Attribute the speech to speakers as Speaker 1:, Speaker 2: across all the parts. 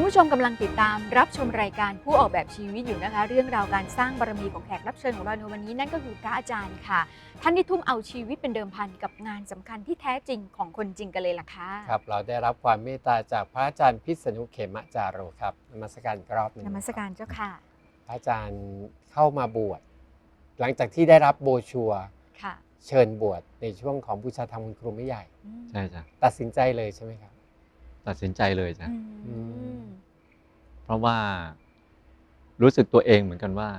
Speaker 1: คุณผู้ชมกำลังติดตามรับชมรายการผู้ออกแบบชีวิตอยู่นะคะ เรื่องราวการสร้างบารมีของแขกรับเชิญของเราในวันนี้นั่นก็คือพระอาจารย์ค่ะ ท่านที่ทุ่มเอาชีวิตเป็นเดิมพันกับงานสำคัญที่แท้จริงของคนจริงกันเลยล่ะค่ะ
Speaker 2: ครับเราได้รับความเมตตาจากพระอาจารย์พิษณุเขมจาโรครับนมัสการอีกรอบหนึง
Speaker 1: นมัสการเจ้าค่ะ
Speaker 2: พระอาจารย์เข้ามาบวช หลังจากที่ได้รับโบชัวร์
Speaker 1: ค่ะ
Speaker 2: เชิญบวชในช่วงของบูชาธรรมคุณครูไม่ใหญ่
Speaker 1: อืม
Speaker 3: ใช่จ้ะ
Speaker 2: ตัดสินใจเลยใช่ไหมครับ
Speaker 3: ตัดสินใจเลยจ้ะ
Speaker 1: อืม
Speaker 3: เพราะว่ารู้สึกตัวเองเหมือนกันว่า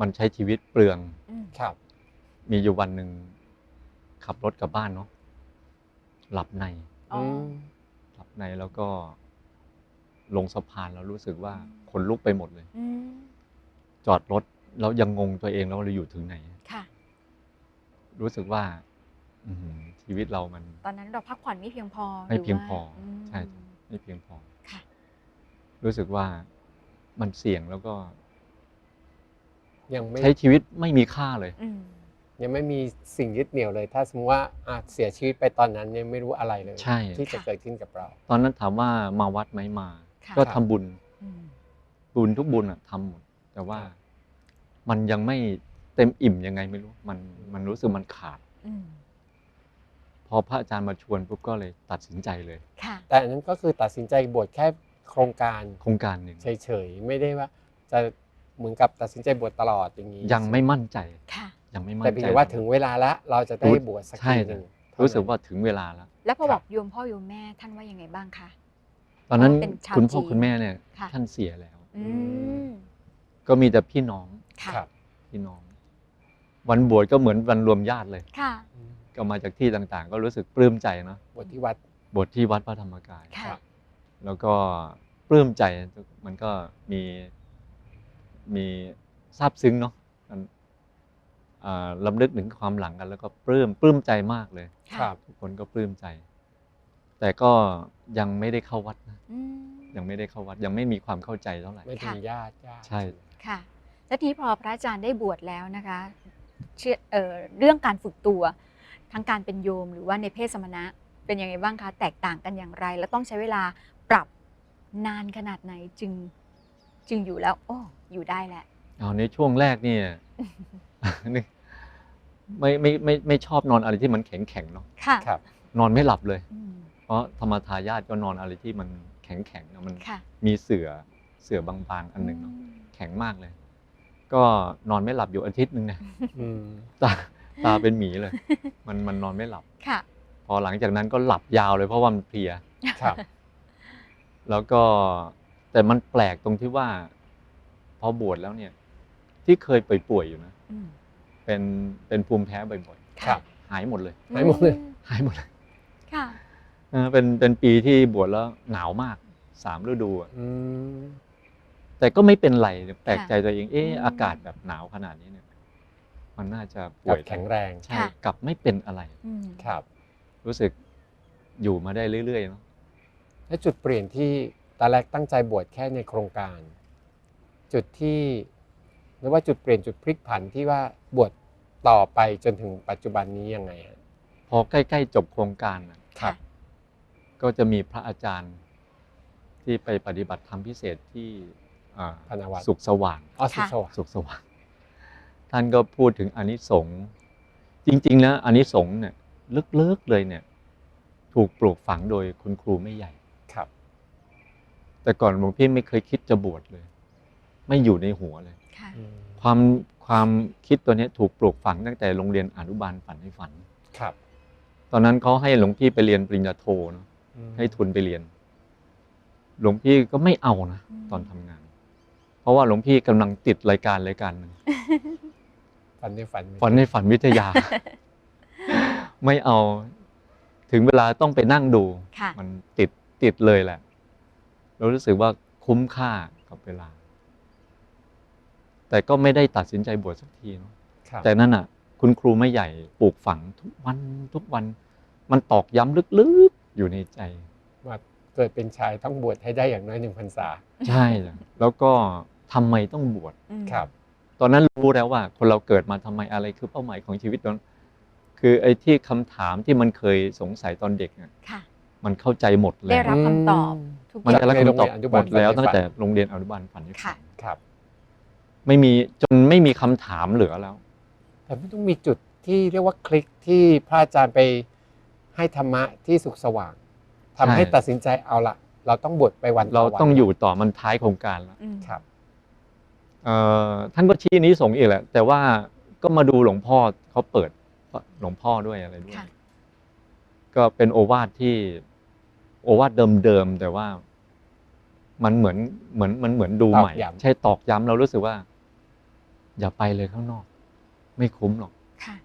Speaker 3: มันใช้ชีวิตเปลือง
Speaker 1: อืม
Speaker 2: ครับ
Speaker 3: มีอยู่วันหนึ่งขับรถกลับบ้านเนาะหลับใน
Speaker 1: อ๋อ
Speaker 2: ม
Speaker 3: หลับในแล้วก็ลงสะพานแล้วรู้สึกว่าขนลุกไปหมดเลย
Speaker 1: อืม
Speaker 3: จอดรถแล้วยังงงตัวเองแล้วเราอยู่ถึงไหน
Speaker 1: ค่ะ
Speaker 3: รู้สึกว่าอื้อหือ ชีวิตเรามัน
Speaker 1: ตอนนั้นเราพักผ่อนไม่เพียงพอ
Speaker 3: ไม่เพียงพอ
Speaker 1: หรืว่า
Speaker 3: ใช่ไม่เพียงพอ
Speaker 1: ค่ะ
Speaker 3: รู้สึกว่ามันเสี่ยงแล้วก็
Speaker 2: ยังไม่
Speaker 3: ใช้ชีวิตไม่มีค่าเลย
Speaker 1: อืม
Speaker 2: ยังไม่มีสิ่งยึดเหนี่ยวเลย ถ้าสมมติว่าอาจเสียชีวิตไปตอนนั้นยังไม่รู้อะไรเลย
Speaker 3: ใช่
Speaker 2: ที่จะ
Speaker 1: ค่ะ
Speaker 2: เกิดขึ้นกับเรา
Speaker 3: ตอนนั้นถามว่ามาวัดไหมมา
Speaker 1: ค่ะ
Speaker 3: ก็ทำบุญ
Speaker 1: อืม
Speaker 3: บุญทุกบุญอะทำหมดแต่ว่ามันยังไม่เต็มอิ่มยังไงไม่รู้ มันมันรู้สึกมันขาด
Speaker 1: อืม
Speaker 3: พอพระอาจารย์มาชวนปุ๊บก็เลยตัดสินใจเลย
Speaker 1: ค่ะ
Speaker 2: แต่อันนั้นก็คือตัดสินใจบวชแค่โครงการ
Speaker 3: โครงการหนึ่ง
Speaker 2: เฉยๆไม่ได้ว่า จะเหมือนกับตัดสินใจบวชตลอดอย่างนี้
Speaker 3: ยังไม่มั่นใจ
Speaker 1: ค่ะ
Speaker 3: ยังไม่มั่น
Speaker 2: แต่
Speaker 3: ใจ
Speaker 2: เพียงว่าถึงเวลาละเราจะได้
Speaker 3: รู้
Speaker 2: บวชสัก
Speaker 3: ใช่
Speaker 2: ทีหนึ่งเท่
Speaker 3: รู้สึก
Speaker 2: นั้น
Speaker 3: ว่าถึงเวลาแล้ว
Speaker 1: แล้วพอ
Speaker 2: ครับ
Speaker 1: บอกโยมพ่อโยมแม่ท่านว่ายังไงบ้างคะ
Speaker 3: ตอนนั้น
Speaker 1: เป็นชาว
Speaker 3: คุณพ่อ
Speaker 1: จีน
Speaker 3: คุณแม่เนี่ย
Speaker 1: ค่ะ
Speaker 3: ท่านเสียแล้ว
Speaker 1: อืม
Speaker 3: ก็มีแต่พี่น้อง
Speaker 1: ค่ะ
Speaker 2: ครับ
Speaker 3: พี่น้อง วันบวชก็เหมือนวันรวมญาติเลย
Speaker 1: ค่ะ
Speaker 2: อืม
Speaker 3: ก็มาจากที่ต่างๆ ก็รู้สึกปลื้มใจเนาะ
Speaker 2: บวชที่วัด
Speaker 3: บวชที่วัดพระธรรมกาย
Speaker 1: ค่ะ
Speaker 3: แล้วก็ปลื้มใจมันก็มีมีซาบซึ้งเนาะมันอ่าลำลึกถึงความหลังกัน แล้วก็ปลื้มปลื้มใจมากเลย
Speaker 1: ค่ะ
Speaker 2: ครับ
Speaker 3: ทุกคนก็ปลื้มใจ แต่ก็ยังไม่ได้เข้าวัดนะ
Speaker 1: อืม
Speaker 3: ยังไม่ได้เข้าวัด ยังไม่มีความเข้าใจเท่าไหร่
Speaker 2: ไม่ได้
Speaker 1: ค่ะ
Speaker 2: มีญาติญาติ
Speaker 3: ใช่
Speaker 1: ค่ะแล้วทีนี้พอพระอาจารย์ได้บวชแล้วนะคะเชื่อเอ่อเรื่องการฝึกตัว ทั้งการเป็นโยมหรือว่าในเพศสมณะเป็นยังไงบ้างคะ แตกต่างกันอย่างไร แล้วต้องใช้เวลาปรับนานขนาดไหนจึงจึงอยู่แล้ว โอ้อยู่ได้แหละ
Speaker 3: เอาในช่วงแรกเนี่ยนี่ไม่ไม่ไม่ไม่ชอบนอนอะไรที่มันแข็งแข็งๆเนาะ
Speaker 1: ค่ะ
Speaker 2: ครับ
Speaker 3: นอนไม่หลับเลย
Speaker 1: อืม
Speaker 3: เพราะธรรมทายาทก็นอนอะไรที่มันแข็งแข็งๆอะมัน
Speaker 1: ค่ะ
Speaker 3: มีเสือเสือบางๆอันหนึ่งเนาะ
Speaker 1: อืม
Speaker 3: แข็งมากเลย ก็นอนไม่หลับอยู่อาทิตย์หนึ่งเนี่ย
Speaker 2: อืม
Speaker 3: ตาตาเป็นหมีเลย มันมันนอนไม่หลับ
Speaker 1: ค่ะ
Speaker 3: พอหลังจากนั้นก็หลับยาวเลยเพราะว่ามันเพลีย
Speaker 2: ครับ
Speaker 3: แล้วก็แต่มันแปลกตรงที่ว่า พอบวชแล้วเนี่ย ที่เคยป่วยๆอยู่นะ
Speaker 1: อืม
Speaker 3: เป็นเป็นภูมิแพ้บ่อย
Speaker 2: ครับ
Speaker 3: ๆ หายหมดเลย
Speaker 2: หายหมดเลย
Speaker 1: อื
Speaker 3: หายหมดเลย
Speaker 1: ค่ะ
Speaker 3: เออเป็นเป็นปีที่บวชแล้วหนาวมากสามฤดูอะ
Speaker 2: อืม
Speaker 3: แต่ก็ไม่เป็นไรแปลก
Speaker 1: ค่ะ
Speaker 3: ใจตัวเองเออ
Speaker 1: อืม
Speaker 3: อากาศแบบหนาวขนาดนี้เนี่ย มันน่าจะป่
Speaker 2: กับ
Speaker 3: วย
Speaker 2: แข็งแรง
Speaker 3: ใช่
Speaker 1: ค่ะ
Speaker 3: กลับไม่เป็นอะไร
Speaker 1: อืม
Speaker 2: ครับ
Speaker 3: รู้สึกอยู่มาได้เรื่อยๆเนาะ
Speaker 2: และจุดเปลี่ยนที่ตอนแรกตั้งใจบวชแค่ในโครงการ จุดที่หรือว่าจุดเปลี่ยนจุดพลิกผันที่ว่าบวชต่อไปจนถึงปัจจุบันนี้ยังไงฮะ
Speaker 3: พอใกล้ๆจบโครงการน่ะ
Speaker 2: ครับ
Speaker 3: ก็จะมีพระอาจารย์ที่ไปปฏิบัติธรรมพิเศษที่อ่า
Speaker 2: พนวัต
Speaker 3: สุขสว่าง
Speaker 2: อ๋อสุ
Speaker 1: ค่ะ
Speaker 2: โสว
Speaker 3: สุขสว่าง ท่านก็พูดถึงอานิสงส์จริง ๆ แล้วอานิสงส์เนี่ยลึกๆเลยเนี่ย ถูกปลูกฝังโดยคุณครูไม่ใหญ่
Speaker 2: ครับ
Speaker 3: แต่ก่อนหลวงพี่ไม่เคยคิดจะบวชเลย ไม่อยู่ในหัวเลย
Speaker 1: ค่ะ
Speaker 2: อืม
Speaker 3: ความความคิดตัวเนี้ยถูกปลูกฝังตั้งแต่โรงเรียนอนุบาลฝันให้ฝัน
Speaker 2: ครับ
Speaker 3: ตอนนั้นเขาให้หลวงพี่ไปเรียนปริญญาโทเนอะ
Speaker 2: อืม
Speaker 3: ให้ทุนไปเรียน หลวงพี่ก็ไม่เอานะ
Speaker 1: อืม
Speaker 3: ตอนทำงาน เพราะว่าหลวงพี่กำลังติดรายการรายการหนึ่ง
Speaker 2: ฝันในฝัน
Speaker 3: ฝันในฝันวิทยา ไม่เอา ถึงเวลาต้องไปนั่งดู
Speaker 1: ค่ะ
Speaker 3: มันติดติดเลยแหละ เรารู้สึกว่าคุ้มค่ากับเวลา แต่ก็ไม่ได้ตัดสินใจบวชสักทีเนอะ
Speaker 2: ครับ
Speaker 3: แต่นั่นอะ คุณครูไม่ใหญ่ปลูกฝังทุกวันทุกวัน มันตอกย้ำลึกๆอยู่ในใจ
Speaker 2: ว่าเกิดเป็นชายต้องบวชให้ได้อย่างน้อยหนึ่งพรรษา
Speaker 3: ใช่จ้ะแล้วก็ทำไมต้องบวช
Speaker 1: อืม
Speaker 2: ครับ
Speaker 3: ตอนนั้นรู้แล้วว่า คนเราเกิดมาทำไมอะไรคือเป้าหมายของชีวิตนั้นคือไอ้ที่คำถามที่มันเคยสงสัยตอนเด็กเนี่ย
Speaker 1: ค่ะ
Speaker 3: มันเข้าใจหมดแล้
Speaker 1: ได้
Speaker 3: ว
Speaker 1: รับคำตอบทุกอ
Speaker 3: มัน
Speaker 1: ย่าง
Speaker 3: ได้รับ
Speaker 2: ในโรง
Speaker 3: คำตอบ
Speaker 2: เรียนอนุ
Speaker 3: ห
Speaker 2: บามล
Speaker 3: ดแล้ว
Speaker 2: ฝัน
Speaker 3: ตั้งแต่โรงเรียนอนุบาลฝันให้
Speaker 1: ค่ะ
Speaker 2: ครับ
Speaker 3: ไม่มีจนไม่มีคำถามเหลือแล้ว
Speaker 2: แต่ไม่ต้องมีจุดที่เรียกว่าคลิกที่พระอาจารย์ไปให้ธรรมะที่สุขสว่างทำให้
Speaker 3: ใช่
Speaker 2: ตัดสินใจเอาละเราต้องบวชไปวัน
Speaker 3: เรา
Speaker 2: วัน
Speaker 3: ต้องอยู่ต่อมันท้ายโครงการแล้ว
Speaker 1: อืม
Speaker 2: ครับ
Speaker 3: เอ่อ ท่านก็ชี้นี้ส่งส์อีกแหละ แต่ว่าก็มาดูหลวงพ่อเขาเปิดหลวงพ่อด้วยอะไรด้วย
Speaker 1: ค่ะ
Speaker 3: ก็เป็นโอวาทที่โอวาทเดิมๆแต่ว่ามันเหมือนเหมือนมันเหมือนดู
Speaker 2: ตอก
Speaker 3: ใหม่
Speaker 2: ย้ำ
Speaker 3: ใช่ตอกย้ำเรารู้สึกว่า อย่าไปเลยข้างนอก ไม่คุ้มหรอก
Speaker 1: ค่ะ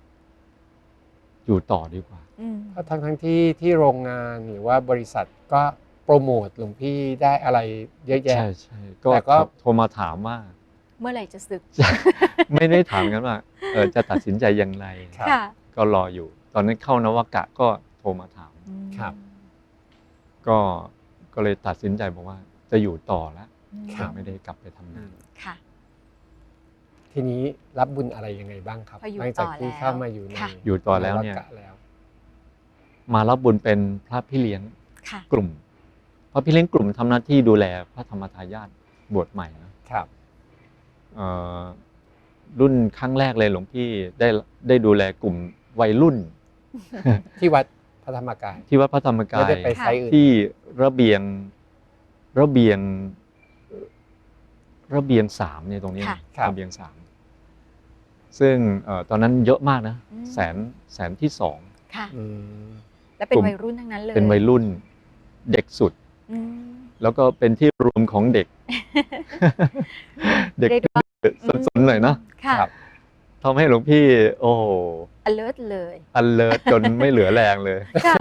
Speaker 3: อยู่ต่อดีกว่า
Speaker 1: อืม
Speaker 2: ก็ทั้งทั้งที่ที่โรงงานหรือว่าบริษัทก็โปรโมทหลวงพี่ได้อะไรเยอะแยะ
Speaker 3: ใช่ใช่ก็
Speaker 2: แต่ก็
Speaker 3: โทรมาถามว่า
Speaker 1: เมื่อไหร่จะศึก
Speaker 3: ไม่ได้ถามกันว่าเออจะตัดสินใจอย่างไร
Speaker 2: ครับ
Speaker 1: ค่ะ
Speaker 3: ก็รออยู่ ตอนนั้นเข้านวกะก็โทรมาถาม
Speaker 1: อืม
Speaker 2: ครับ
Speaker 3: ก็ก็เลยตัดสินใจบอกว่าจะอยู่ต่อแล้ว
Speaker 1: อืม
Speaker 2: ครับ
Speaker 3: ไม่ได้กลับไปทำงาน
Speaker 1: ค่ะ
Speaker 2: ทีนี้รับบุญอะไรยังไงบ้างครับ
Speaker 1: พออยู่
Speaker 2: หลังจากที่
Speaker 1: ต่อแล้ว
Speaker 2: เข้ามาอยู่ใน
Speaker 1: ค่ะ
Speaker 3: อยู่ต่อแล้วเนี่ย
Speaker 2: นกะแล้ว
Speaker 3: มารับบุญเป็นพระพี่เลี้ยง
Speaker 1: ค่ะ
Speaker 3: กลุ่ม พระพี่เลี้ยงกลุ่มทำหน้าที่ดูแลพระธรรมทายาทบวชใหม่นะครับเอ่อ รุ่นครั้งแรกเลยหลวงพี่ได้ได้ดูแลกลุ่มวัยรุ่น
Speaker 2: ที่วัดพระธรรมกาย
Speaker 3: ที่วัดพระธรรมกา
Speaker 2: ไม่
Speaker 3: ย
Speaker 2: ได้ไปไซต์อื่น
Speaker 3: ที่ระเบียงระเบียงระเบียงสามเนี่ยตรงนี้
Speaker 1: ค่ะ
Speaker 2: ครับ
Speaker 3: ระเบียงสามซึ่งเอ่อตอนนั้นเยอะมากนะ
Speaker 1: อืม
Speaker 3: แสนแสนที่สอง
Speaker 1: ค่ะ
Speaker 2: อืม
Speaker 1: และเป็น
Speaker 3: กลุ่ม
Speaker 1: วัยรุ่นทั้งนั้นเลย
Speaker 3: เป็นวัยรุ่นเด็กสุด
Speaker 1: อืม
Speaker 3: แล้วก็เป็นที่รวมของเด็ก เด็ก
Speaker 1: เรียกได้ว่า
Speaker 3: สนๆหน่อยเนาะ
Speaker 1: ค่ะ
Speaker 2: ครับ
Speaker 3: ทำให้หลวงพี่ โอ้โห
Speaker 1: alert เลย
Speaker 3: อันเลิศจนไม่เหลือแรงเลย
Speaker 1: ค่ะ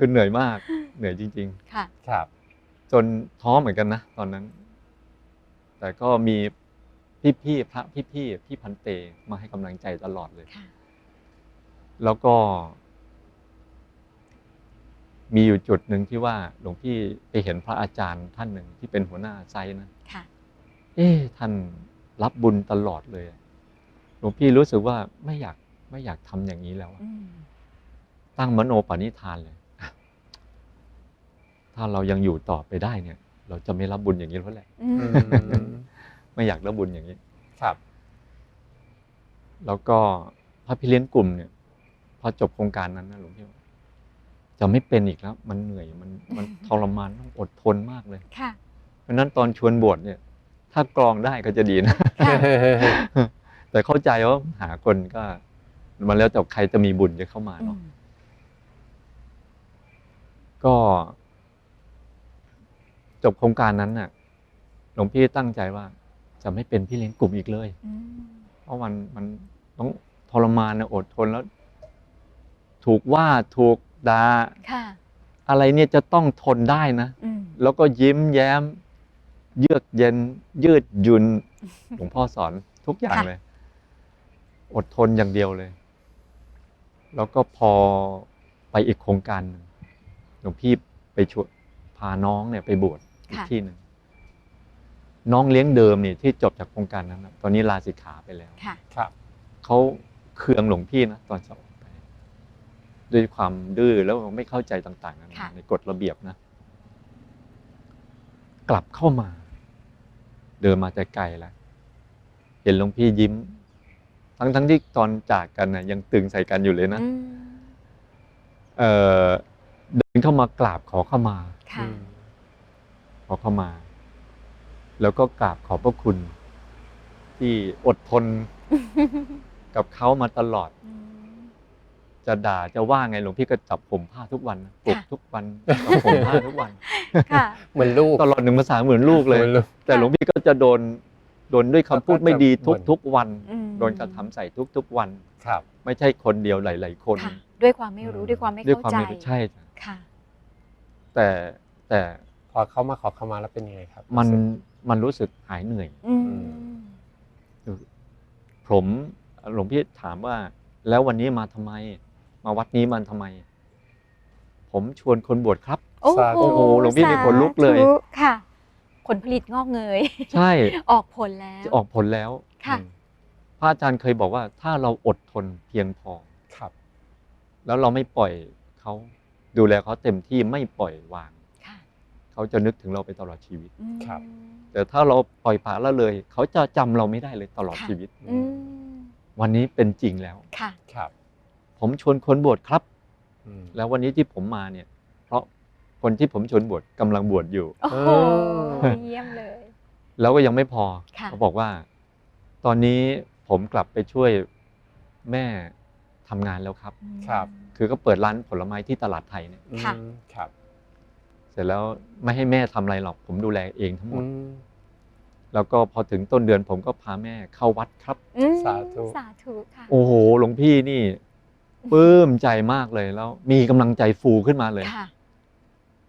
Speaker 3: คือเหนื่อยมาก เหนื่อยจริงๆ
Speaker 1: ค่ะ
Speaker 2: ครับ
Speaker 3: จนท้อเหมือนกันนะตอนนั้น แต่ก็มีพี่ๆพระพี่ๆพี่พันเตมาให้กำลังใจตลอดเลย
Speaker 1: ค่ะ
Speaker 3: แล้วก็ มีอยู่จุดหนึ่งที่ว่าหลวงพี่ไปเห็นพระอาจารย์ท่านหนึ่งที่เป็นหัวหน้าไซต์นะ
Speaker 1: ค่ะ
Speaker 3: เอ๊ะท่านรับบุญตลอดเลย หลวงพี่รู้สึกว่าไม่อยากไม่อยากทำอย่างนี้แล้วอะ
Speaker 1: อืม
Speaker 3: ตั้งมโนปณิธานเลยอะถ้าเรายังอยู่ต่อไปได้เนี่ย เราจะไม่รับบุญอย่างนี้แล้วแหละ
Speaker 1: อื
Speaker 2: อื
Speaker 1: ม
Speaker 2: ม
Speaker 3: ไม่อยากรับบุญอย่างนี้
Speaker 2: ครับ
Speaker 3: แล้วก็พระพี่เลี้ยงกลุ่มเนี่ย พอจบโครงการนั้นนะหลวงพี่ว่า จะไม่เป็นอีกแล้ว มันเหนื่อยมันมันทรมานต้องอดทนมากเลย
Speaker 1: ค่ะ
Speaker 3: เพราะฉะนั้นตอนชวนบวชเนี่ย ถ้ากรองได้ก็จะดีนะ
Speaker 1: ค่ะ
Speaker 3: แต่เข้าใจว่าหาคนก็ มันแล้วแต่ใครจะมีบุญจะเข้ามา
Speaker 1: อื
Speaker 3: เนาะ
Speaker 1: ม
Speaker 3: ก็จบโครงการนั้นน่ะ หลวงพี่ตั้งใจว่า จะไม่เป็นพี่เลี้ยงกลุ่มอีกเลย
Speaker 1: อืม
Speaker 3: เพราะมันมันต้องทรมานนะอดทนแล้ว ถูกว่าถูก ด่า
Speaker 1: ค่ะ
Speaker 3: อะไรเนี่ยจะต้องทนได้นะ
Speaker 1: อืม
Speaker 3: แล้วก็ยิ้มแย้ม เยือกเย็น ยืดหยุ่นหลวงพ่อสอนทุกอย่าง
Speaker 1: ค่ะ
Speaker 3: เลย อดทนอย่างเดียวเลย แล้วก็พอไปอีกโครงการหนึ่งหลวงพี่ไปชวนพาน้องเนี่ยไปบวชอีก
Speaker 1: ค่ะ
Speaker 3: ที่หนึ่งน้องเลี้ยงเดิมเนี่ยที่จบจากโครงการนั้นนะตอนนี้ลาสิกขาไปแล้ว
Speaker 1: ค่ะ
Speaker 2: ครับ
Speaker 3: เขาเคืองหลวงพี่นะตอนสอบไป ด้วยความดื้อแล้วไม่เข้าใจต่างๆนานา
Speaker 1: ค่ะ
Speaker 3: ในกฎระเบียบนะ กลับเข้ามา เดินมาแต่ไกลแล้วเห็นหลวงพี่ยิ้ม ทั้งทั้งที่ตอนจากกันนะยังตึงใส่กันอยู่เลยนะ
Speaker 1: อืม
Speaker 3: เออเดินเข้ามากราบขอเข้ามา
Speaker 1: ค่ะ
Speaker 3: ขอเข้ามา แล้วก็กราบขอบพระคุณ ที่อดทนกับเขามาตลอด
Speaker 1: อืม
Speaker 3: จะด่าจะว่าไงหลวงพี่ก็จับผมผ้าทุกวันนะปลุก
Speaker 1: ค่ะ
Speaker 3: ทุกวันจับผมผ้าทุกวัน
Speaker 1: ค่ะ
Speaker 2: เหมือนลูก
Speaker 3: ตลอดหนึ่งภาษาเหมือนลูกเลย
Speaker 2: หมือนลูก
Speaker 3: แต่หลวงพี่ก็จะโดนโดนด้วยคำพูดไม่ดีทุก
Speaker 2: เหมือน
Speaker 3: ทุกวัน
Speaker 1: อืม
Speaker 3: โดนกระทำใส่ทุกทุกวัน
Speaker 2: ครับ
Speaker 3: ไม่ใช่คนเดียวหลาย ๆ คน
Speaker 1: ค่ะด้วยความไม่รู้
Speaker 2: อืม
Speaker 1: ด้วยความไม่
Speaker 3: ด้วย
Speaker 1: เข้า
Speaker 3: ความ
Speaker 1: ใจ
Speaker 3: ไม่รู้ใช่จ้ะ
Speaker 1: ค่ะ
Speaker 3: แต่แต่
Speaker 2: พอเขามาขอขมาแล้วเป็นยังไงครับ
Speaker 3: มัน
Speaker 2: รู้สึก
Speaker 3: มันรู้สึกหายเหนื่อย
Speaker 1: อืม
Speaker 2: อื
Speaker 3: ผมหลวงพี่ถามว่า แล้ววันนี้มาทำไม มาวัดนี้มันทำไม ผมชวนคนบวชครับ
Speaker 1: โอ้
Speaker 2: สาธุ
Speaker 3: โอ้โหหลวงพี่มีขนลุกเลย
Speaker 1: สาธุค่ะ ผลผลิตงอกเงย
Speaker 3: ใช่
Speaker 1: ออกผลแล้ว
Speaker 3: จะออกผลแล้ว
Speaker 1: ค่ะ
Speaker 2: อืม
Speaker 3: พระอาจารย์เคยบอกว่า ถ้าเราอดทนเพียงพอ
Speaker 2: ครับ
Speaker 3: แล้วเราไม่ปล่อยเขาดูแลเขาเต็มที่ไม่ปล่อยวาง
Speaker 1: ค่ะ
Speaker 3: เขเขาจะนึกถึงเราไปตลอดชีวิต
Speaker 1: อืม
Speaker 2: ครับ
Speaker 3: แต่ถ้าเราปล่อยปละละเลย เขาจะจำเราไม่ได้เลยตลอด
Speaker 1: ค่ะ
Speaker 3: ชีวิต
Speaker 1: อืม
Speaker 3: วันนี้เป็นจริงแล้ว
Speaker 1: ค่ะ
Speaker 2: ครับ
Speaker 3: ผมชวนคนบวชครับ
Speaker 2: อืม
Speaker 3: แล้ววันนี้ที่ผมมาเนี่ย เพราะคนที่ผมชวนบวชกำลังบวชอยู่
Speaker 1: โอ้โห
Speaker 2: เออ
Speaker 1: เยี่ยมเลย
Speaker 3: แล้วก็ยังไม่พอ
Speaker 1: ค่ะ
Speaker 3: เขาบอกว่า ตอนนี้ผมกลับไปช่วยแม่ทำงานแล้วครับ
Speaker 2: ครับ
Speaker 3: คือก็เปิดร้านผลไม้ที่ตลาดไทยเนี่ย
Speaker 1: ค่ะ
Speaker 2: อืมครับ
Speaker 3: เสร็จแล้วไม่ให้แม่ทำอะไรหรอก ผมดูแลเองทั้งหม
Speaker 2: อื
Speaker 3: ด
Speaker 2: ม
Speaker 3: แล้วก็พอถึงต้นเดือนผมก็พาแม่เข้าวัดครับ
Speaker 1: อืม
Speaker 2: สาธุ
Speaker 1: สาธุค่ะ
Speaker 3: โอ้โห หลวงพี่นี่ ปลื้มใจมากเลยแล้ว มีกำลังใจฟูขึ้นมาเลย
Speaker 1: ค่ะ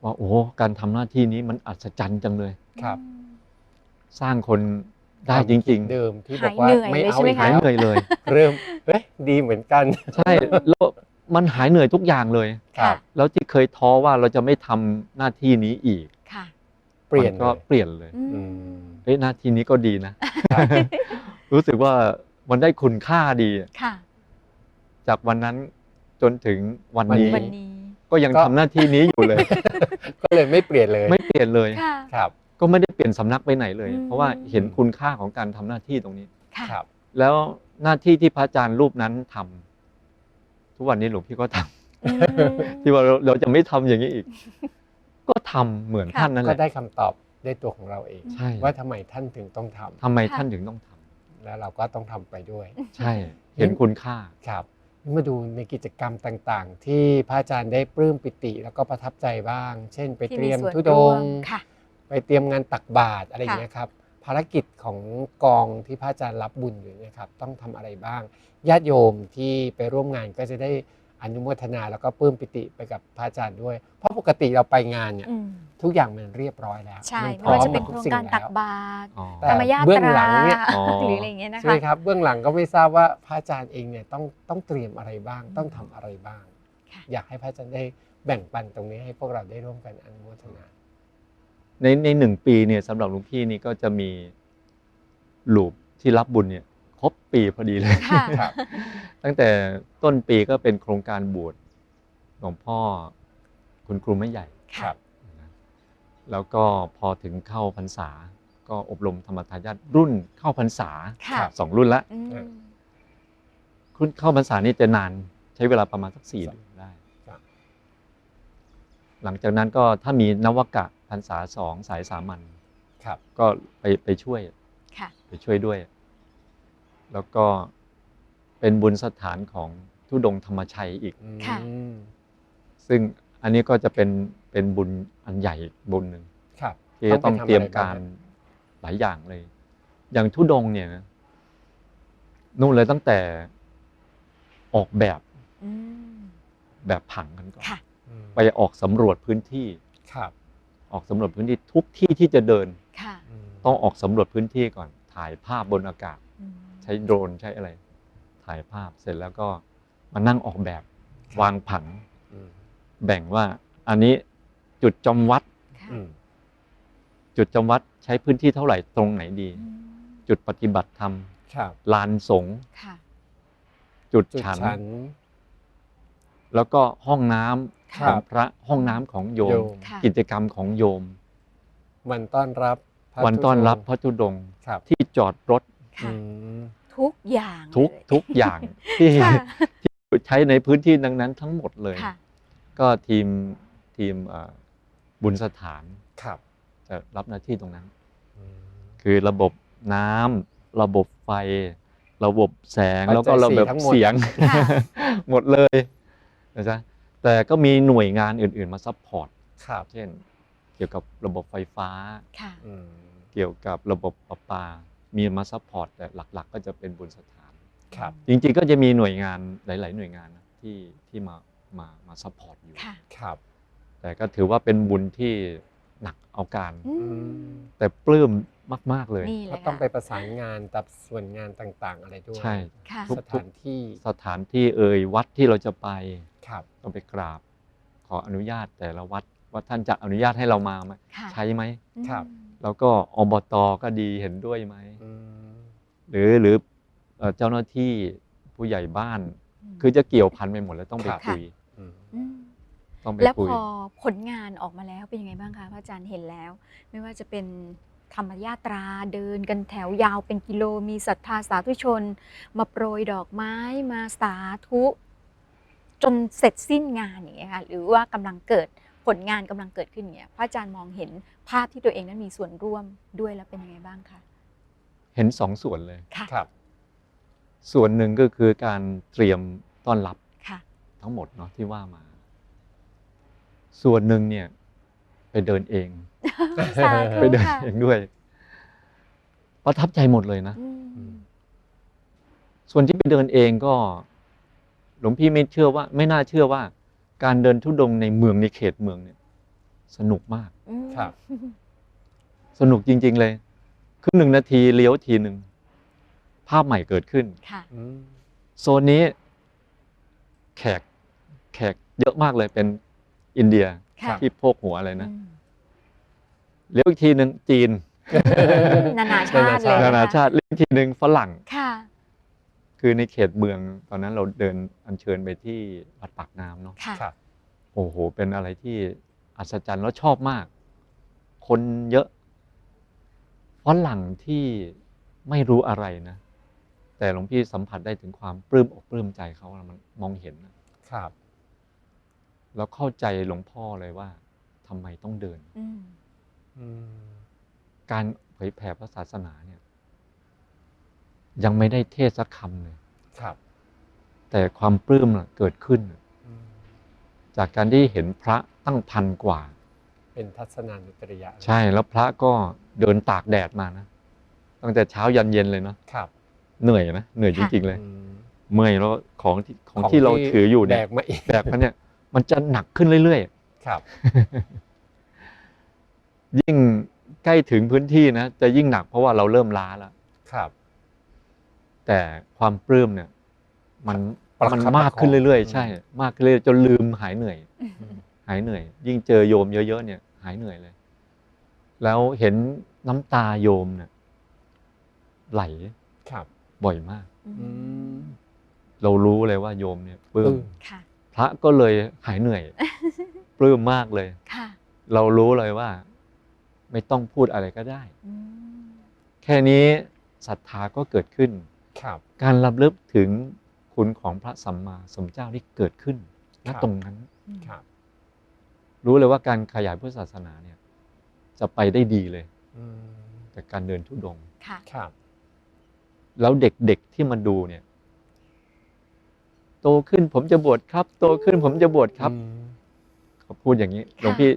Speaker 3: ว่าโอ้โหการทำหน้าที่นี้มันอัศจรรย์จังเลย
Speaker 2: ครับ
Speaker 1: อืม
Speaker 3: สร้างคนได้จริง
Speaker 2: เดิมที่บอกว่า
Speaker 1: หายเหนื่อย
Speaker 2: ไม่
Speaker 1: เลย
Speaker 2: เอา
Speaker 1: ใช่ไหม
Speaker 2: อีก
Speaker 3: ๆหาย
Speaker 2: แล้ว
Speaker 3: เหนื่อยเลย
Speaker 2: เริ่มเอ๊ะดีเหมือนกัน
Speaker 3: ใช่แล้วมันหายเหนื่อยทุกอย่างเลย
Speaker 2: ครับ
Speaker 3: แล้วที่เคยท้อว่าเราจะไม่ทำหน้าที่นี้อีก
Speaker 1: ค่ะ
Speaker 2: เปลี่ยน
Speaker 3: มัก็
Speaker 2: เลย
Speaker 3: เปลี่ยนเลย
Speaker 1: อืม
Speaker 2: อืม
Speaker 3: เฮ้ยหน้าที่นี้ก็ดีนะ รู้สึกว่ามันได้คุณค่าดี
Speaker 1: ค่ะ
Speaker 3: จากวันนั้นจนถึงวันนี้
Speaker 1: วันนี้
Speaker 3: ก็ยังทำหน้าที่นี้อยู่เลย
Speaker 2: ก็เลยไม่เปลี่ยนเลย
Speaker 3: ไม่เปลี่ยนเลย
Speaker 1: ค่ะ
Speaker 2: ครับ
Speaker 3: ก็ไม่ได้เปลี่ยนสำนักไปไหนเลย
Speaker 1: อืม
Speaker 3: เพราะว่าเห็นคุณค่าของการทำหน้าที่ตรงนี้
Speaker 1: ค่ะ
Speaker 2: ครับ
Speaker 3: แล้วหน้าที่ที่พระอาจารย์รูปนั้นทำทุกวันนี้หลวงพี่ก็ทำ
Speaker 1: อืม
Speaker 3: ที่ว่าเราเราจะไม่ทำอย่างนี้อีก ก็ทำเหมือน
Speaker 1: ค่ะ
Speaker 3: ท่านนั่นแห
Speaker 2: ก็
Speaker 3: ละ
Speaker 2: ได้คำตอบด้วยตัวของเราเอง
Speaker 3: ใช่
Speaker 2: ว่าทำไมท่านถึงต้องทำ
Speaker 3: ทำไม
Speaker 1: ค่ะ
Speaker 3: ท่านถึงต้องทำ
Speaker 2: แล้วเราก็ต้องทำไปด้วย
Speaker 3: ใช่ เห็นคุณค่า
Speaker 2: ครับ มาดูในกิจกรรมต่างๆ ที่พระอาจารย์ได้ปลื้มปิติแล้วก็ประทับใจบ้าง เช่น ไป
Speaker 1: ที่
Speaker 2: เตรียม
Speaker 1: ส่วน
Speaker 2: ทุด
Speaker 1: ร่ว
Speaker 2: ง
Speaker 1: ม
Speaker 2: ค์
Speaker 1: ค่ะ
Speaker 2: ไปเตรียมงานตักบาตรอะไรอย่าง
Speaker 1: ค่ะ
Speaker 2: เงี้ยครับภารกิจของกองที่พระอาจารย์รับบุญอยู่เนี่ยครับ ต้องทำอะไรบ้างญาติโยมที่ไปร่วมงานก็จะได้ อนุโมทนาแล้วก็ปลื้มปิติไปกับพระอาจารย์ด้วย เพราะปกติเราไปงานเนี่ย
Speaker 1: อืม
Speaker 2: ทุกอย่างมันเรียบร้อยแล้ว
Speaker 1: ใช่
Speaker 2: น
Speaker 1: ไม่
Speaker 2: พร้อ
Speaker 1: ว่าจะเป็น
Speaker 2: หมด
Speaker 1: โค
Speaker 2: ทุ
Speaker 1: รง
Speaker 2: สิ่
Speaker 1: การตัก
Speaker 2: แล้ว
Speaker 1: บาตร
Speaker 3: อ๋อ
Speaker 2: แต่
Speaker 1: ธรรมยาตรา
Speaker 2: เบื้องหลังเนี่ย
Speaker 3: อ๋อ
Speaker 1: หรืออะไรอย่างเงี้ยนะ
Speaker 2: ใช่ไหม
Speaker 1: คะ
Speaker 2: ครับเบื้องหลังก็ไม่ทราบว่าพระอาจารย์เองเนี่ยต้องต้องเตรียมอะไรบ้าง ต้องทำอะไรบ้าง
Speaker 1: ค่ะ
Speaker 2: อยากให้พระอาจารย์ได้แบ่งปันตรงนี้ให้พวกเราได้ร่วมกันอนุโมทนา
Speaker 3: ในในหนึ่งปีเนี่ยสำหรับหลวงพี่นี่ก็จะมีลูปที่รับบุญเนี่ย ครบปีพอดีเลย
Speaker 1: ค่ะ
Speaker 2: ครับ
Speaker 3: ตั้งแต่ต้นปีก็เป็นโครงการบวชหลวงพ่อคุณครูไม่ใหญ่
Speaker 2: ครับ
Speaker 3: นะแล้วก็พอถึงเข้าพรรษา ก็อบรมธรรมทายาทรุ่นเข้าพรรษา
Speaker 1: ค่ะ
Speaker 3: สองรุ่นละ
Speaker 1: อืม
Speaker 3: รุ่นเข้าพรรษานี่จะนานใช้เวลาประมาณสักสี่เดือนได้
Speaker 2: ครับ
Speaker 3: หลังจากนั้นก็ถ้ามีนวกะพรรษาสองสายสามัญ
Speaker 2: ครับ
Speaker 3: ก็ไปไปช่วย
Speaker 1: ค่ะ
Speaker 3: ไปช่วยด้วย แล้วก็เป็นบุญสถานของทุดงค์ธรรมชัยอีก
Speaker 1: ค่ะ
Speaker 2: อืม
Speaker 3: ซึ่งอันนี้ก็จะเป็นเป็นบุญอันใหญ่บุญหนึ่ง
Speaker 2: ครับ
Speaker 3: ที่จะต้อง
Speaker 2: ไปทำ
Speaker 3: เตรียมะ
Speaker 2: ไบ้
Speaker 3: การ
Speaker 2: ง
Speaker 3: หลายอย่างเลย อย่างทุดงค์เนี่ยนะนู่นเลยตั้งแต่ออกแบบ
Speaker 1: อืม
Speaker 3: แบบผังกันก่อน
Speaker 1: ค่ะ
Speaker 2: อืม
Speaker 3: ไปออกสำรวจพื้นที่
Speaker 2: ครับ
Speaker 3: ออกสำรวจพื้นที่ทุกที่ที่จะเดิน
Speaker 1: ค่ะ
Speaker 2: ม
Speaker 3: ต้องออกสำรวจพื้นที่ก่อน ถ่ายภาพบนอากาศ
Speaker 1: อืม
Speaker 3: ใช้โดรนใช้อะไร ถ่ายภาพเสร็จแล้วก็มานั่งออกแบบวางผัง
Speaker 2: อืม
Speaker 3: แบ่งว่าอันนี้จุดจำวัด
Speaker 1: ค่ะ
Speaker 2: อืม
Speaker 3: จุดจำวัดใช้พื้นที่เท่าไหร่ตรงไหนดี
Speaker 1: อืม
Speaker 3: จุดปฏิบัติธรรม
Speaker 2: ครับ
Speaker 3: ลานสงฆ์
Speaker 1: ค่ะ
Speaker 3: จุด
Speaker 2: จุด
Speaker 3: ฉัน
Speaker 2: ฉัน
Speaker 3: แล้วก็ห้องน้ำ
Speaker 2: ครั
Speaker 3: ขอบงพระห้องน้ำของโย
Speaker 2: โย
Speaker 3: ม
Speaker 2: ม
Speaker 1: ค่ะ
Speaker 3: กิจกรรมของโยม
Speaker 2: วันต้อนรับพระ
Speaker 3: วันต้อนรับ
Speaker 2: ธุดงค์
Speaker 3: พระธุดงค์
Speaker 2: ครับ
Speaker 3: ที่จอดรถ
Speaker 1: ค่ะ
Speaker 2: อืม
Speaker 1: ทุกอย่าง
Speaker 3: ทุก
Speaker 1: เลย
Speaker 3: ทุกอย่างที่
Speaker 1: ค่ะ
Speaker 3: ที่ใช้ในพื้นที่ดังนั้นทั้งหมดเลย
Speaker 1: ค่ะ
Speaker 3: ก็ทีมทีมเอ่อบุญสถาน
Speaker 2: ครับ
Speaker 3: จะรับหน้าที่ตรงนั้น
Speaker 2: อืม
Speaker 3: คือระบบน้ำระบบไฟ ระบบแสง
Speaker 2: ปัจจัย
Speaker 3: แล้วก็ระบบ
Speaker 2: สี่ทั้งหมด
Speaker 3: เสียง
Speaker 1: ค่ะ
Speaker 3: หมดเลยนะจ๊ะแต่ก็มีหน่วยงานอื่น ๆ มาซัพพอร์ต
Speaker 2: ครับ
Speaker 3: เช่น เกี่ยวกับระบบไฟฟ้า
Speaker 1: ค่ะ
Speaker 2: อืม
Speaker 3: เกี่ยวกับระบบประปา มีมาซัพพอร์ตแต่หลัก ๆ ก็จะเป็นบุญสถาน
Speaker 2: ครับ
Speaker 3: จริงๆก็จะมีหน่วยงานหลาย ๆ หน่วยงานนะที่ที่มามามาซัพพอร์ตอยู่
Speaker 1: ค่ะ
Speaker 2: ครับ
Speaker 3: แต่ก็ถือว่าเป็นบุญที่หนักเอาการ
Speaker 1: อื
Speaker 2: อื
Speaker 1: ม
Speaker 2: ม
Speaker 3: แต่ปลื้มมาก ๆ เลย
Speaker 1: นี่แห
Speaker 2: ก็
Speaker 1: ละ
Speaker 2: ต้องไป
Speaker 1: ค่ะ
Speaker 2: ประสานงานกับส่วนงานต่างๆ อะไรด้วย
Speaker 3: ใช่
Speaker 1: ค่ะ
Speaker 3: ทุก
Speaker 2: สถานที่
Speaker 3: สถานที่เอ่ยวัดที่เราจะไป
Speaker 2: ครับ
Speaker 3: ต้องไปกราบ ขออนุญาตแต่ละวัดว่าท่านจะอนุญาตให้เรามาไหม
Speaker 1: ค่ะ
Speaker 3: ใช้ไหม
Speaker 2: ครับ
Speaker 1: อืม
Speaker 3: แล้วก็อบตก็ดีเห็นด้วยไหม
Speaker 2: อืม
Speaker 3: หรือหรือเอ่อเจ้าหน้าที่ผู้ใหญ่บ้าน คือจะเกี่ยวพันไปหมดแล้วต้องไป
Speaker 2: ครับ
Speaker 3: คุย
Speaker 2: อืม
Speaker 1: อืม
Speaker 3: ต้องไป
Speaker 1: แล้ว
Speaker 3: คุย
Speaker 1: พอผลงานออกมาแล้วเป็นยังไงบ้างคะพระอาจารย์เห็นแล้ว ไม่ว่าจะเป็นธรรมยาตราเดินกันแถวยาวเป็นกิโลมีศรัทธาสาธุชน มาโปรยดอกไม้มาสาธุ จนเสร็จสิ้นงานอย่างเงี้ยค่ะหรือว่ากำลังเกิด ผลงานกำลังเกิดขึ้นอย่างเงี้ยพระอาจารย์มองเห็นภาพที่ตัวเองนั้นมีส่วนร่วมด้วยแล้วเป็นยังไงบ้างคะ
Speaker 3: เห็นสองส่วนเลย
Speaker 1: ค่ะ
Speaker 2: ครับ
Speaker 3: ส่วนหนึ่งก็คือการเตรียมต้อนรับ
Speaker 1: ค่ะ
Speaker 3: ทั้งหมดเนาะที่ว่ามา ส่วนหนึ่งเนี่ย ไปเดินเอง
Speaker 1: สาธุ
Speaker 3: ไปเดิน
Speaker 1: ค่ะ
Speaker 3: เองด้วย ประทับใจหมดเลยนะ
Speaker 1: อืม
Speaker 3: ส่วนที่ไปเดินเองก็ หลวงพี่ไม่เชื่อว่า ไม่น่าเชื่อว่า การเดินทุดงค์ในเมืองในเขตเมืองเนี่ย สนุกมาก
Speaker 1: อืม
Speaker 2: ครับ
Speaker 3: สนุกจริง ๆ เลยครึ่งหนึ่งนาทีเลี้ยวทีหนึ่งภาพใหม่เกิดขึ้น
Speaker 1: ค่ะ
Speaker 2: อืม
Speaker 3: โซนนี้ แขกแขกเยอะมากเลยเป็นอินเดีย
Speaker 1: ค่ะ
Speaker 3: ที่โพกหัวอะไรนะ
Speaker 1: อืม
Speaker 3: เลี้ยวอีกทีหนึ่งจีน
Speaker 1: นานาชาติเลย
Speaker 2: ใช่
Speaker 3: นานาชาติเลี้ยวอีกทีหนึ่งฝรั่ง
Speaker 1: ค่ะ
Speaker 3: คือในเขตเมืองตอนนั้นเราเดินอัญเชิญไปที่วัดปากน้ำเนาะ
Speaker 1: ค่ะ
Speaker 2: ครับ
Speaker 3: โอ้โห เป็นอะไรที่อัศจรรย์แล้วชอบมาก คนเยอะฝรั่งที่ไม่รู้อะไรนะ แต่หลวงพี่สัมผัสได้ถึงความปลื้มอกปลื้มใจเขาอะมันมองเห็นนะครับ แล้วเข้าใจหลวงพ่อเลยว่าทำไมต้องเดิน
Speaker 1: อืม
Speaker 2: อืม
Speaker 3: การเผยแผ่พระศาสนาเนี่ย ยังไม่ได้เทศน์สักคำเลย
Speaker 2: ครับ
Speaker 3: แต่ความปลื้มน่ะเกิดขึ้น
Speaker 2: อืม
Speaker 3: จากการที่เห็นพระตั้งพันกว่า
Speaker 2: เป็นทัศนานุตริยะ
Speaker 3: ใช่แล้วพระก็เดินตากแดดมานะตั้งแต่เช้ายันเย็นเลยเนาะ
Speaker 2: ครับ
Speaker 3: เหนื่อยนะเหนื่อยจ
Speaker 1: ค่ะ
Speaker 3: ริง ๆ เลย
Speaker 2: อืม
Speaker 3: เมื่อยแล้วของที่ของที่เราถืออยู่
Speaker 2: แบ
Speaker 3: เนี่ย
Speaker 2: กมาอีก
Speaker 3: แบกมันเนี่ย มันจะหนักขึ้นเรื่อย
Speaker 2: ครับ
Speaker 3: ๆยิ่งใกล้ถึงพื้นที่นะจะยิ่งหนักเพราะว่าเราเริ่มล้าแล้ว
Speaker 2: ครับ
Speaker 3: แต่ความปลื้มเนี่ย มัน
Speaker 2: ประคับ
Speaker 3: มันมากขึ้น
Speaker 2: ประคอง
Speaker 3: เรื่อย
Speaker 2: อืม
Speaker 3: ๆใช่ มากขึ้นเรื่อยๆจนลืมหายเหนื่อย
Speaker 1: อืม
Speaker 3: หายเหนื่อย ยิ่งเจอโยมเยอะๆเนี่ยหายเหนื่อยเลย แล้วเห็นน้ำตาโยมเนี่ยไหล
Speaker 2: ครับ
Speaker 3: บ่อยมาก
Speaker 1: อื
Speaker 2: อื
Speaker 1: ม
Speaker 2: ม
Speaker 3: เรารู้เลยว่าโยมเนี่ยปลื้ม
Speaker 2: ปลื้ม
Speaker 1: ค่ะ
Speaker 3: พระก็เลยหายเหนื่อย ปลื้มมากเลย
Speaker 1: ค่ะ
Speaker 3: เรารู้เลยว่า ไม่ต้องพูดอะไรก็ได้
Speaker 1: อืม
Speaker 3: แค่นี้ศรัทธาก็เกิดขึ้น
Speaker 2: ครับ
Speaker 3: การรับลึกถึงคุณของพระสัมมาสัมพุทธเจ้าที่เกิดขึ้นณ
Speaker 2: ครับ
Speaker 3: ตรงนั้น
Speaker 2: ครับ
Speaker 3: รู้เลยว่าการขยายพุทธศาสนาเนี่ย จะไปได้ดีเลย
Speaker 2: อืม
Speaker 3: จากการเดินทุดงค์
Speaker 1: ค่ะ
Speaker 2: ครับ
Speaker 3: แล้วเด็กๆที่มาดูเนี่ย โตขึ้นผมจะบวชครับ โตขึ้นผมจะบวชครับ
Speaker 2: อืม
Speaker 3: เขาพูดอย่างนี้หลวงพี่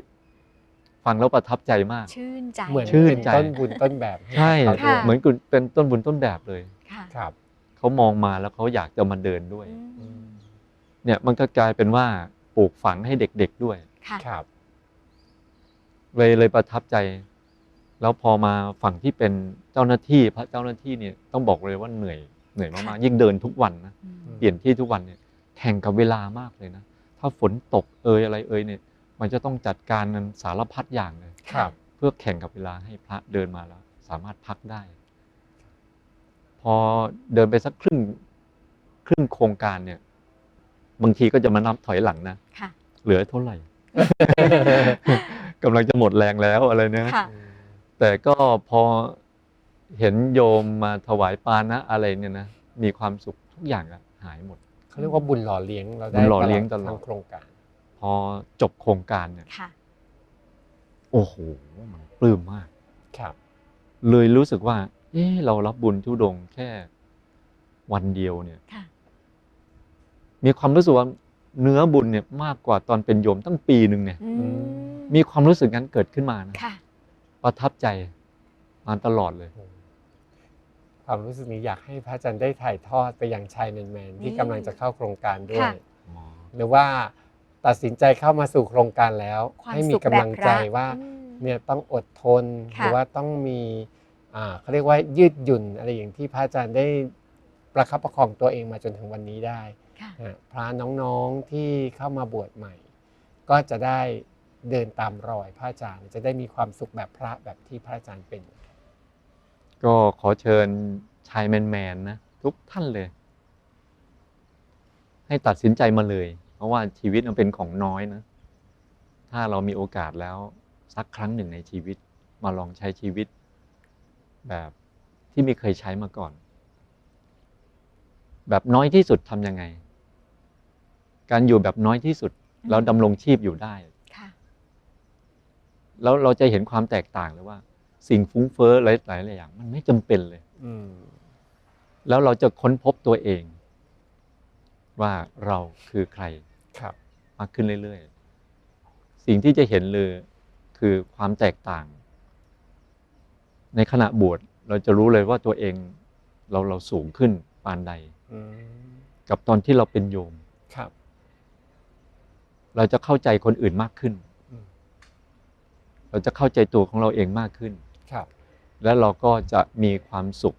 Speaker 3: ฟังแล้วประทับใจมาก
Speaker 1: ชื่นใจ
Speaker 2: เหมือน
Speaker 3: ชื่น
Speaker 2: เป็น
Speaker 3: ใจ
Speaker 2: ต้นบุญต้นแบบห้
Speaker 3: ใช่
Speaker 2: เขาด้วย
Speaker 1: ค่ะ
Speaker 3: เหมือนกุเป็นต้นบุญต้นแบบเลย
Speaker 1: ค่ะ
Speaker 2: ครับ
Speaker 3: เขามองมาแล้วเขาอยากจะมาเดินด้วย
Speaker 1: อื
Speaker 2: อื
Speaker 1: ม
Speaker 2: ม
Speaker 3: เนี่ยมันก็กลายเป็นว่าปลูกฝังให้เด็กๆด้วย
Speaker 1: ค่ะ
Speaker 2: ครับ
Speaker 3: เลยเลยประทับใจ แล้วพอมาฝั่งที่เป็นเจ้าหน้าที่พระเจ้าหน้าที่เนี่ยต้องบอกเลยว่าเหนื่อยเหนื่อยมาก
Speaker 1: ค่ะ
Speaker 3: ๆยิ่งเดินทุกวันนะ
Speaker 1: อืม
Speaker 3: เปลี่ยนที่ทุกวันเนี่ยแข่งกับเวลามากเลยนะถ้าฝนตกเอยอะไรเอยเนี่ย มันจะต้องจัดการนั้นสารพัดอย่างเลย
Speaker 2: ครับ
Speaker 3: เพื่อแข่งกับเวลาให้พระเดินมาแล้ว สามารถพักได้ พอเดินไปสักครึ่งครึ่งโครงการเนี่ย บางทีก็จะมานับถอยหลังนะ
Speaker 1: ค่ะ
Speaker 3: เหลือเท่าไหร่ กำลังจะหมดแรงแล้วอะไรเนี่ย
Speaker 1: ค่ะ
Speaker 3: แต่ก็พอเห็นโยมมาถวายปานะอะไรเนี่ยนะมีความสุขทุกอย่างอะหายหมด
Speaker 2: เขาเรียกว่าบุญหล่อเลี้ยงเราได้
Speaker 3: บุญหล่อเลี้ยงตลอด
Speaker 2: ทั้งโครงการ
Speaker 3: พอจบโครงการเนี่ย
Speaker 1: ค่ะ
Speaker 3: โอ้โหมันปลื้มมาก
Speaker 2: ครับ
Speaker 3: เลยรู้สึกว่า เออเรารับบุญทุดงค์แค่วันเดียวเนี่ย
Speaker 1: ค่ะ
Speaker 3: มีความรู้สึกว่าเนื้อบุญเนี่ยมากกว่าตอนเป็นโยมตั้งปีหนึ่งเนี่ย
Speaker 1: อืม
Speaker 3: มีความรู้สึกนั้นเกิดขึ้นมานะ
Speaker 1: ค่ะ
Speaker 3: ประทับใจมาตลอดเลย
Speaker 2: ความรู้สึกนี้อยากให้พระอาจารย์ได้ถ่ายทอดไปยังชายแมนๆที่
Speaker 1: นี่
Speaker 2: กำลังจะเข้าโครงการด้วย
Speaker 1: ค่ะ
Speaker 2: หรือว่าตัดสินใจเข้ามาสู่โครงการแล้ว
Speaker 1: ความ
Speaker 2: ให้มี
Speaker 1: สุข
Speaker 2: กำลังใจ
Speaker 1: แบบพระ
Speaker 2: ว่า
Speaker 1: อืม
Speaker 2: เนี่ยต้องอดทนห
Speaker 1: ค่ะ
Speaker 2: รือว่าต้องมีอ่า เขาเรียกว่ายืดหยุ่นอะไรอย่างที่พระอาจารย์ได้ประคับประคองตัวเองมาจนถึงวันนี้ได้
Speaker 1: ค่ะ
Speaker 2: ฮะพระน้องๆที่เข้ามาบวชใหม่ ก็จะได้เดินตามรอยพระอาจารย์ จะได้มีความสุขแบบพระแบบที่พระอาจารย์เป็น
Speaker 3: ก็ขอเชิญชายแมนๆนะทุกท่านเลย ให้ตัดสินใจมาเลย เพราะว่าชีวิตมันเป็นของน้อยนะ ถ้าเรามีโอกาสแล้วสักครั้งหนึ่งในชีวิตมาลองใช้ชีวิต แบบที่ไม่เคยใช้มาก่อน แบบน้อยที่สุดทำยังไง การอยู่แบบน้อยที่สุด
Speaker 1: อืม
Speaker 3: แล้วดำรงชีพอยู่ได้
Speaker 1: ค่ะ
Speaker 3: แล้วเราจะเห็นความแตกต่างเลยว่า สิ่งฟุ้งเฟ้อหลายๆอย่าง มันไม่จำเป็นเลย
Speaker 2: อืม
Speaker 3: แล้วเราจะค้นพบตัวเอง ว่าเราคือใคร
Speaker 2: ครับ
Speaker 3: มากขึ้นเรื่อยๆ สิ่งที่จะเห็นเลยคือความแตกต่าง ในขณะบวชเราจะรู้เลยว่าตัวเองเราเราสูงขึ้นปานใด
Speaker 2: อืม
Speaker 3: กับตอนที่เราเป็นโยม
Speaker 2: ครับ
Speaker 3: เราจะเข้าใจคนอื่นมากขึ้น
Speaker 2: อืม
Speaker 3: เราจะเข้าใจตัวของเราเองมากขึ้น
Speaker 2: ครับ
Speaker 3: และเราก็จะมีความสุข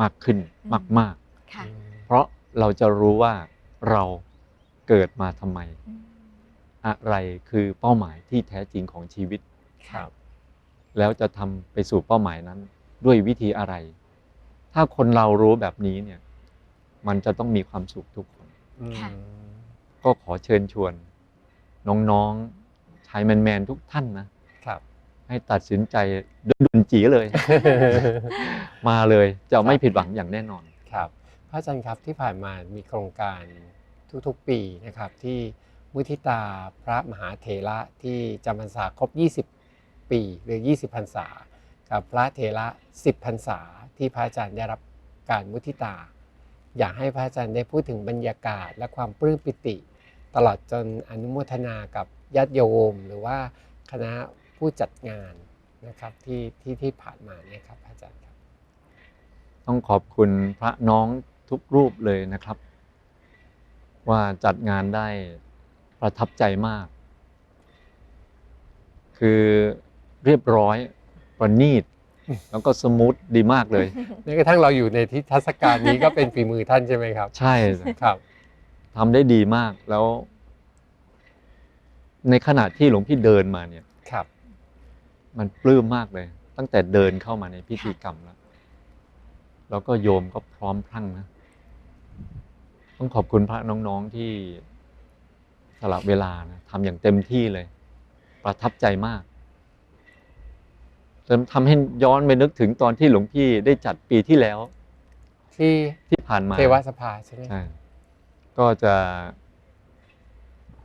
Speaker 3: มากขึ้น
Speaker 1: อืม
Speaker 3: มาก
Speaker 1: ค่ะ
Speaker 2: อืม
Speaker 3: ๆเพราะเราจะรู้ว่าเราเกิดมาทำไม
Speaker 1: อืม
Speaker 3: อะไรคือเป้าหมายที่แท้จริงของชีวิต
Speaker 2: ครับ
Speaker 3: แล้วจะทำไปสู่เป้าหมายนั้น ด้วยวิธีอะไร ถ้าคนเรารู้แบบนี้เนี่ย มันจะต้องมีความสุขทุกคน
Speaker 2: อืม
Speaker 1: ค่ะ
Speaker 3: ก็ขอเชิญชวน น้องๆชายแมนๆทุกท่านนะ
Speaker 2: ครับ
Speaker 3: ให้ตัดสินใจด้วยดุนจีเลย มาเลยจะไม่ผิดหวังอย่างแน่นอน
Speaker 2: ครับพระอาจารย์ครับที่ผ่านมามีโครงการทุกๆปีนะครับที่มุทิตาพระมหาเถระที่จำพรรษาครบ 20 ปี หรือ 20พรรษา กับพระเถระ 10พรรษา ที่พระอาจารย์ได้รับการมุทิตา อยากให้พระอาจารย์ได้พูดถึงบรรยากาศและความปลื้มปิติ ตลอดจนอนุโมทนากับญาติโยม หรือว่าคณะผู้จัดงานนะครับที่ที่ที่ผ่านมาเนี่ยครับพระอาจารย์ครับ
Speaker 3: ต้องขอบคุณพระน้องทุกรูปเลยนะครับ ว่าจัดงานได้ประทับใจมาก คือ เรียบร้อยประณีตแล้วก็สมูทดีมากเลย
Speaker 2: แม้กระทั่งเราอยู่ในที่เทัศการนี้ก็เป็นฝีมือท่านใช่ไหมครับ
Speaker 3: ใช่
Speaker 2: ครับ
Speaker 3: ทำได้ดีมากแล้ว ในขณะที่หลวงพี่เดินมาเนี่ย
Speaker 2: ครับ
Speaker 3: มันปลื้มมากเลย ตั้งแต่เดินเข้ามาในพิธีกรรมแล้ว แล้วก็โยมก็พร้อมพรั่งนะต้องขอบคุณพระน้องๆที่สละเวลานะทำอย่างเต็มที่เลย ประทับใจมากจน ทำให้ย้อนไปนึกถึงตอนที่หลวงพี่ได้จัดปีที่แล้ว
Speaker 2: ที่
Speaker 3: ที่ผ่านมา
Speaker 2: เทวสภาใช่ไหม
Speaker 3: ใช่ก็จะ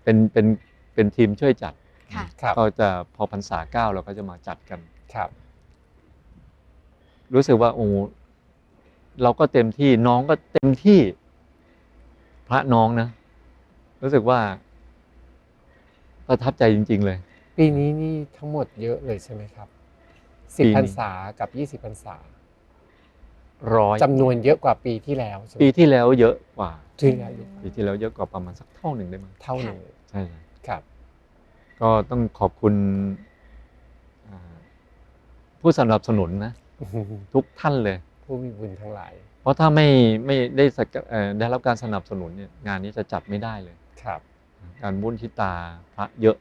Speaker 3: เป็นเป็นเป็นทีมช่วยจัด
Speaker 1: ค่ะ
Speaker 2: ครับ
Speaker 3: ก็จะพอพรรษาเก้าเราก็จะมาจัดกัน
Speaker 2: ครับ
Speaker 3: รู้สึกว่าโอ้เราก็เต็มที่น้องก็เต็มที่พระน้องนะ รู้สึกว่าประทับใจจริง ๆ เลย
Speaker 2: ปีนี้นี่ทั้งหมดเยอะเลยใช่ไหมครับ สิบ
Speaker 3: ปีนี้
Speaker 2: พรรษากับยี่สิบพรรษา
Speaker 3: ร้อย
Speaker 2: จำนวนเยอะกว่าปีที่แล้วใช่ไหม
Speaker 3: ปีที่แล้วเยอะกว่า
Speaker 2: ที่แล้วเยอะ
Speaker 3: ปีที่แล้วเยอะกว่าประมาณสักเท่าหนึ่งได้มั้ย
Speaker 2: เท่าหนึ่ง
Speaker 3: ใช่ใช่
Speaker 2: ครับ
Speaker 3: ก็ต้องขอบคุณอ่าผู้สนับสนุนนะทุกท่านเลย
Speaker 2: ผู้มีบุญทั้งหลาย
Speaker 3: เพราะถ้าไม่ไม่ได้สักเอ่อได้รับการสนับสนุนเนี่ยงานนี้จะจัดไม่ได้เลย
Speaker 2: ครับ
Speaker 3: การบุญทิตาพระเยอะ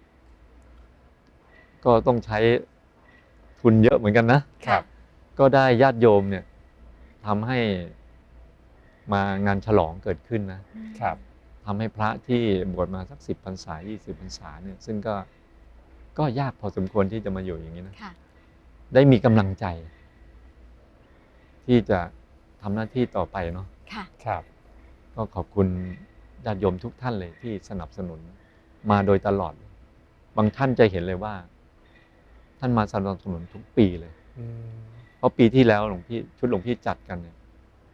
Speaker 3: ก็ต้องใช้ ทุนเยอะเหมือนกันนะ
Speaker 2: ครับ
Speaker 3: ก็ได้ญาติโยมเนี่ยทำให้มางานฉลองเกิดขึ้นนะครับทำให้พระที่บวชมาสักสิบพรรษายี่สิบพรรษาเนี่ยซึ่งก็ก็ยากพอสมควรที่จะมาอยู่อย่างนี้นะ
Speaker 1: ค่ะ
Speaker 3: ได้มีกำลังใจ ที่จะทำหน้าที่ต่อไปเนาะ
Speaker 1: ค่ะ
Speaker 2: ครับ
Speaker 3: ก็ขอบคุณญาติโยมทุกท่านเลยที่สนับสนุนมาโดยตลอด บางท่านจะเห็นเลยว่า ท่านมาสนับสนุนทุกปีเลย
Speaker 2: อืม
Speaker 3: เพราะปีที่แล้วหลวงพี่ชุดหลวงพี่จัดกันเนี่ย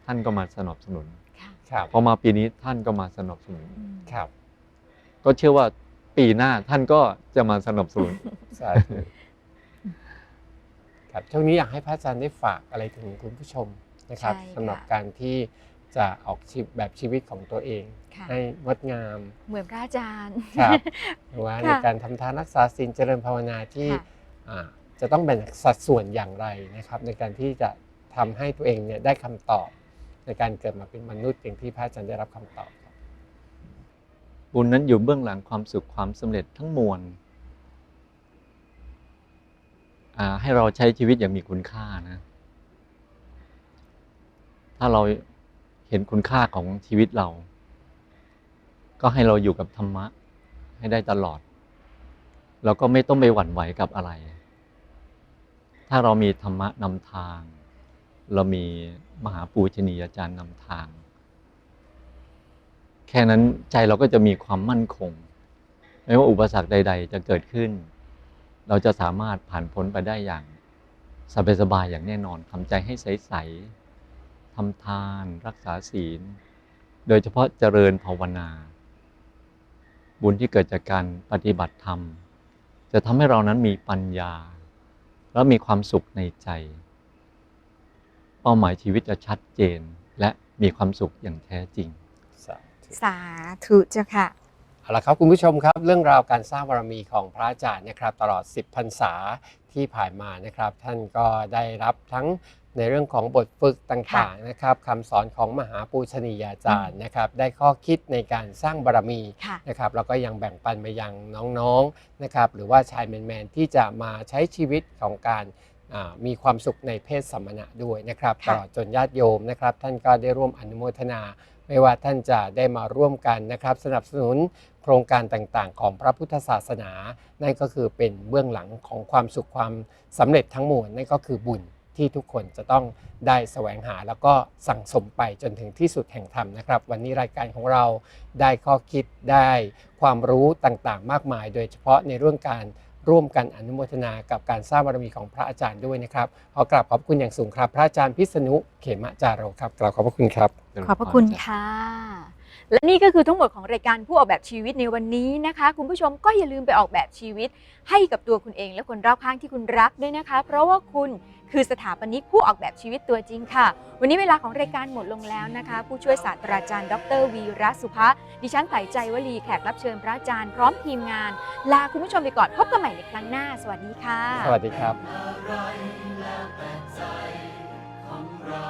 Speaker 3: ท่านก็มาสนับสนุน
Speaker 1: ค่ะ
Speaker 2: ครับ
Speaker 3: พอมาปีนี้ท่านก็มาสนับสนุน
Speaker 1: อืม
Speaker 2: ครับ
Speaker 3: ก็เชื่อว่าปีหน้าท่านก็จะมาสนับสนุน
Speaker 2: สาธุครับช่วงนี้อยากให้พระอาจารย์ได้ฝากอะไรถึงคุณผู้ชมนะครับ
Speaker 1: ใช่ค่ะ
Speaker 2: สำหรับการที่จะออกชีวิตแบบชีวิตของตัวเอง
Speaker 1: ค่ะ
Speaker 2: ให้งดงาม
Speaker 1: เหมือนพระอาจารย์
Speaker 2: ครับหรือว่าใน
Speaker 1: ค่ะ
Speaker 2: การทำทานรักษาศีลเจริญภาวนาที่
Speaker 1: ค่ะ
Speaker 2: อ่า จะต้องแบ่งสัดส่วนอย่างไรนะครับ ในการที่จะทำให้ตัวเองเนี่ยได้คำตอบ ในการเกิดมาเป็นมนุษย์อย่างที่พระอาจารย์ได้รับคำตอบครับ
Speaker 3: บุญนั้นอยู่เบื้องหลังความสุขความสำเร็จทั้งมวลอ่าให้เราใช้ชีวิตอย่างมีคุณค่านะ ถ้าเราเห็นคุณค่าของชีวิตเรา ก็ให้เราอยู่กับธรรมะให้ได้ตลอด แล้วก็ไม่ต้องไปหวั่นไหวกับอะไร ถ้าเรามีธรรมะนำทาง เรามีมหาปูชนียาจารย์นำทาง แค่นั้นใจเราก็จะมีความมั่นคง ไม่ว่าอุปสรรคใด ๆ จะเกิดขึ้น เราจะสามารถผ่านพ้นไปได้อย่างสบายๆอย่างแน่นอนทำใจให้ใสๆทำทานรักษาศีล โดยเฉพาะเจริญภาวนา บุญที่เกิดจากการปฏิบัติธรรม จะทำให้เรานั้นมีปัญญา และมีความสุขในใจ เป้าหมายชีวิตจะชัดเจนและมีความสุขอย่างแท้จริง
Speaker 2: สาธุ
Speaker 1: สาธุเจ้าค่ะ
Speaker 2: เอาละครับคุณผู้ชมครับเรื่องราวการสร้างบารมีของพระอาจารย์นะครับ ตลอด 10พรรษาที่ผ่านมานะครับ ท่านก็ได้รับทั้ง ในเรื่องของบทฝึกต่างๆนะครับคำสอนของมหาปูชนียาจารย์นะครับ ได้ข้อคิดในการสร้างบารมี
Speaker 1: ค่ะ
Speaker 2: นะครับแล้วก็ยังแบ่งปันไปยังน้องๆนะครับ หรือว่าชายแมนๆที่จะมาใช้ชีวิตของการอ่ามีความสุขในเพศสัมมณะด้วยนะครับ
Speaker 1: ค่ะ
Speaker 2: ตลอดจนญาติโยมนะครับ ท่านก็ได้ร่วมอนุโมทนาไม่ว่าท่านจะได้มาร่วมกันนะครับ สนับสนุนโครงการต่างๆ ของพระพุทธศาสนา นั่นก็คือเป็นเบื้องหลังของความสุขความสำเร็จทั้งมวลนั่นก็คือบุญ ที่ทุกคนจะต้องได้แสวงหาแล้วก็สั่งสมไปจนถึงที่สุดแห่งธรรมนะครับ วันนี้รายการของเราได้ข้อคิดได้ความรู้ต่างๆ มากมาย โดยเฉพาะในเรื่องการร่วมกันอนุโมทนากับการสร้างบารมีของพระอาจารย์ด้วยนะครับขอกราบขอบคุณอย่างสูงครับ พระอาจารย์พิษณุเขมจาโรครับกราบขอบพระคุณครับ
Speaker 1: ขอบพระคุณค่ะ และนี่ก็คือทั้งหมดของรายการผู้ออกแบบชีวิตในวันนี้นะคะ คุณผู้ชมก็อย่าลืมไปออกแบบชีวิต ให้กับตัวคุณเองและคนรอบข้างที่คุณรักด้วยนะคะ เพราะว่าคุณ คือสถาปนิกผู้ออกแบบชีวิตตัวจริงค่ะ วันนี้เวลาของรายการหมดลงแล้วนะคะ ผู้ช่วยศาสตราจารย์ ดรวีรัสุภะดิฉันใส่ใจวลีแขกรับเชิญพระอาจารย์พร้อมทีมงาน ลาคุณผู้ชมไปก่อนพบกันใหม่ในครั้งหน้า สวัสดีค่ะ
Speaker 2: สวัสดีครับ
Speaker 4: อะไรแล้วแต่ใจของเรา